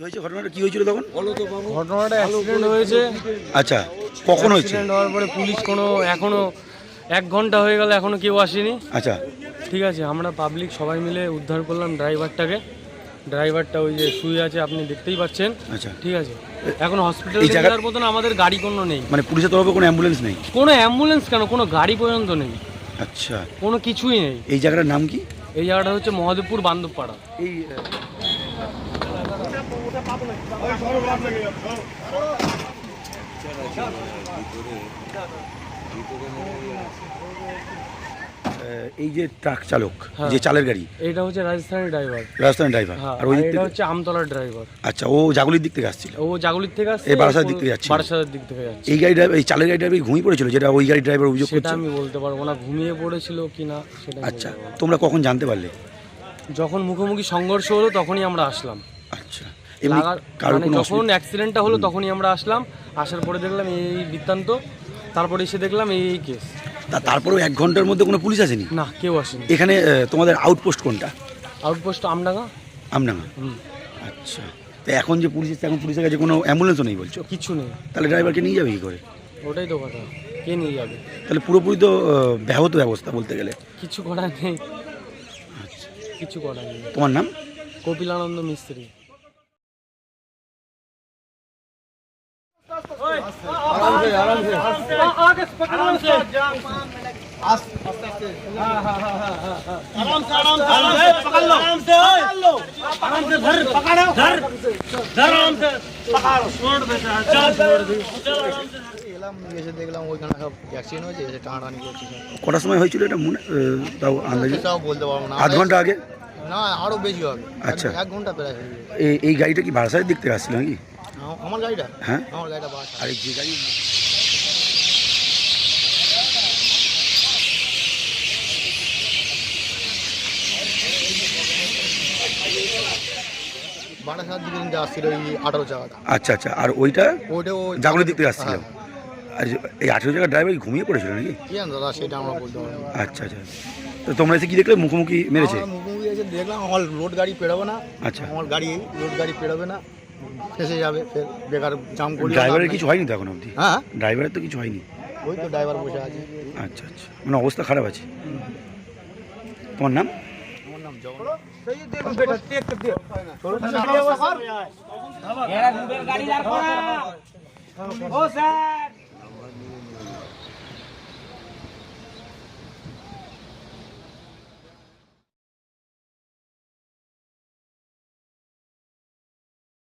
হয়েছে? ঘটনাটা কি হয়েছিল তখন? ঘটনাটা অ্যাক্সিডেন্ট হয়েছে। আচ্ছা কখন হয়েছে? অ্যাক্সিডেন্ট হওয়ার পরে পুলিশ কোনো এখনও এক ঘণ্টা হয়ে গেল এখনও কেউ আসেনি। আচ্ছা। ঠিক আছে আমরা পাবলিক সবাই মিলে উদ্ধার করলাম ড্রাইভারটাকে। ড্রাইভারটা ওই যে শুয়ে আছে আপনি দেখতেই পাচ্ছেন। আচ্ছা। ঠিক আছে। এখন হসপিটাল এই জায়গা- যাওয়ার মতন আমাদের গাড়ি কোনো নেই। মানে পুলিশের তরফে কোনো অ্যাম্বুলেন্স নেই? কোনো অ্যাম্বুলেন্স কেন? কোনো গাড়ি পর্যন্ত নেই। আচ্ছা। কোনো কিছুই নেই। এই জায়গাটার নাম কি? এই জায়গাটা হচ্ছে মহাদেবপুর বান্দবপাড়া এই এই যে ট্রাক চালক হ্যাঁ। যে চালের গাড়ি। এটা হচ্ছে রাজস্থানের ড্রাইভার রাজস্থানের ড্রাইভার হ্যাঁ আর ওই এটা হচ্ছে আমতলার ড্রাইভার আচ্ছা ও জাগুলির দিক থেকে আসছিল? ও জাগুলির থেকে আসছে এই বারাসাতের দিক থেকে যাচ্ছিল। বারাসাতের দিক থেকে যাচ্ছে। এই গাড়ি ড্রাইভার এই চালের গাড়ি ড্রাইভার ঘুমিয়ে পড়েছিল যেটা ওই গাড়ি ড্রাইভার অভিযোগ সেটা করছে? আমি বলতে পারব না ঘুমিয়ে পড়েছিল কি না সেটা আচ্ছা তোমরা কখন জানতে পারলে? যখন মুখোমুখি সংঘর্ষ হলো তখনই আমরা আসলাম আচ্ছা এমনি লাগার কারোর মানে যখন অ্যাক্সিডেন্টটা হলো তখনই আমরা আসলাম। আসার পরে দেখলাম এই বৃত্তান্ত তারপরে এসে দেখলাম এই কেস তারপরেও এক ঘণ্টার মধ্যে কোনো পুলিশ আসেনি? না কেউ আসেনি। এখানে তোমাদের আউটপোস্ট কোনটা? আউটপোস্ট আমডাঙ্গা। আমডাঙ্গা? আচ্ছা। তো এখন যে পুলিশ এখন পুলিশের কাছে কোনো অ্যাম্বুলেন্সও নেই বলছো? কিছু নেই। তাহলে ড্রাইভারকে নিয়ে যাবে কী করে? ওটাই তো কথা। কে নিয়ে যাবে? তাহলে পুরোপুরি তো ব্যাহত ব্যবস্থা বলতে গেলে। কিছু করার নেই। আচ্ছা। কিছু করার নেই। তোমার নাম? কপিলানন্দ মিস্ত্রি। এলাম এসে দেখলাম ওইখানে সব অ্যাক্সিডেন্ট হয়েছে এসে টানাটানি করছে। কটার সময় হয়েছিল এটা মনে তাও আন্দাজে? সেটাও বলতে পারব না। আধ ঘণ্টা আগে? না আরও বেশি হবে। আচ্ছা। এক- ঘণ্টা প্রায় এই এই গাড়িটা কি বারাসাতের দিক থেকে আসছিল নাকি? আমার গাড়িটা? হ্যাঁ? আমার গাড়িটা বাস আর যে গাড়ি বারো সাত দিকে কিন্তু আসছিল ওই আঠারো চাকাটা। আচ্ছা আচ্ছা। আর ওইটা? ওইটা ও জাগুলির দিক থেকে আসছিল? হ্যাঁ। আর এই আঠেরো জায়গার ড্রাইভার ঘুমিয়ে পড়েছিল নাকি? কি দাদা সেটা আমরা বলতে পারব আচ্ছা আচ্ছা। তো তোমরা এসে কি দেখলে? মুখোমুখি মেরেছে? মুখোমুখি এসে দেখলাম আমার লোড গাড়ি পেরোবে না। আচ্ছা। আমার গাড়ি লোড গাড়ি পেরোবে না। ফেসে যাবে ফের বেকার জাম করি ড্রাইভারের কিছু হয়নি তো এখন অবধি? হ্যাঁ। ড্রাইভারের তো কিছু হয়নি? ওই তো ড্রাইভার বসে আছে। আচ্ছা আচ্ছা। মানে অবস্থা খারাপ আছে? তোমার নাম? আমার নাম গাড়ি